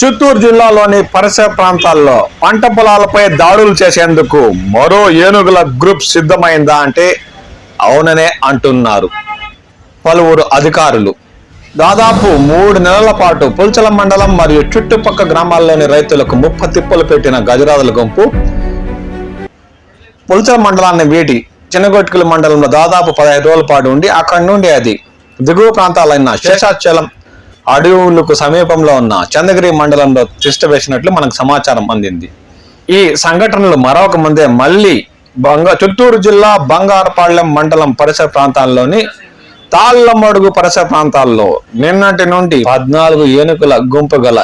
చిత్తూరు జిల్లాలోని పరిసర ప్రాంతాల్లో పంట పొలాలపై దాడులు చేసేందుకు మరో ఏనుగుల గ్రూప్ సిద్ధమైందా అంటే అవుననే అంటున్నారు పలువురు అధికారులు. దాదాపు మూడు నెలల పాటు పుల్చల మండలం మరియు చుట్టుపక్క గ్రామాల్లోని రైతులకు ముప్ప తిప్పలు పెట్టిన గజరాజుల గుంపు. పుల్చల మండలాన్ని వీటి చిన్నగొట్టుకుల మండలంలో దాదాపు పదహైదు రోజుల పాటు ఉండి అక్కడి నుండి అది దిగువ ప్రాంతాలైన శేషాచలం అడవులకు సమీపంలో ఉన్న చంద్రగిరి మండలంలో తిష్ట వేసినట్లు మనకు సమాచారం అందింది. ఈ సంఘటనలు మరొక ముందే మళ్ళీ బంగ చిత్తూరు జిల్లా బంగారపాళ్ళెం మండలం పరిసర ప్రాంతాల్లోని తాళ్ళమడుగు పరిసర ప్రాంతాల్లో నిన్నటి నుండి పద్నాలుగు ఏనుగుల గుంపు గల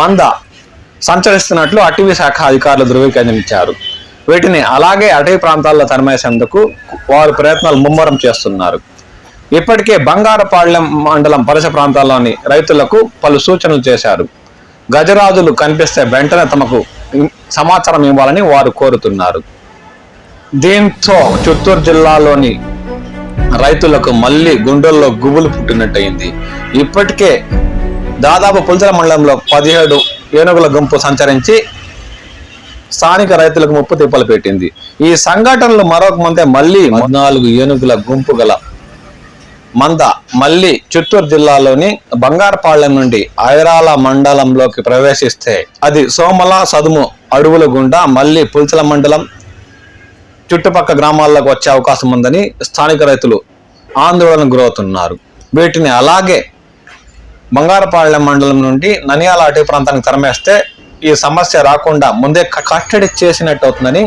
మంద సంచరిస్తున్నట్లు అటవీ శాఖ అధికారులు ధృవీకరించారు. వీటిని అలాగే అటవీ ప్రాంతాల్లో తరిమేసేందుకు వారు ప్రయత్నాలు ముమ్మరం చేస్తున్నారు. ఇప్పటికే బంగారపాళ్యం మండలం పరిసర ప్రాంతాల్లోని రైతులకు పలు సూచనలు చేశారు. గజరాజులు కనిపిస్తే వెంటనే తమకు సమాచారం ఇవ్వాలని వారు కోరుతున్నారు. దీంతో చిత్తూరు జిల్లాలోని రైతులకు మళ్ళీ గుండెల్లో గుబులు పుట్టినట్టయింది. ఇప్పటికే దాదాపు పులిచల మండలంలో పదిహేడు ఏనుగుల గుంపు సంచరించి స్థానిక రైతులకు ముప్పు తిప్పలు పెట్టింది. ఈ సంఘటనలు మరొక ముందే మళ్ళీ నాలుగు ఏనుగుల గుంపు గల మంద మళ్ళీ చిత్తూరు జిల్లాలోని బంగారపాళ్ళెం నుండి ఐరాల మండలంలోకి ప్రవేశిస్తే అది సోమల సదుము అడవుల గుండా మళ్ళీ పుల్చల మండలం చుట్టుపక్క గ్రామాల్లోకి వచ్చే అవకాశం ఉందని స్థానిక రైతులు ఆందోళన గురవుతున్నారు. వీటిని అలాగే బంగారపాళ్ళెం మండలం నుండి ననియాల అటవీ ప్రాంతానికి తరమేస్తే ఈ సమస్య రాకుండా ముందే కట్టడి చేసినట్టు అవుతుందని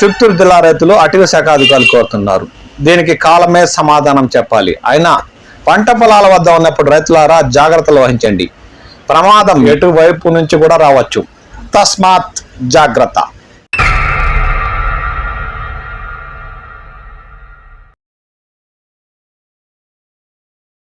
చిత్తూరు జిల్లా రైతులు అటవీ శాఖ అధికారులు కోరుతున్నారు. దీనికి కాలమే సమాధానం చెప్పాలి. అయినా పంట పొలాల వద్ద ఉన్నప్పుడు రైతులారా జాగ్రత్తలు వహించండి. ప్రమాదం ఎటువైపు నుంచి కూడా రావచ్చు. తస్మాత్ జాగ్రత్త.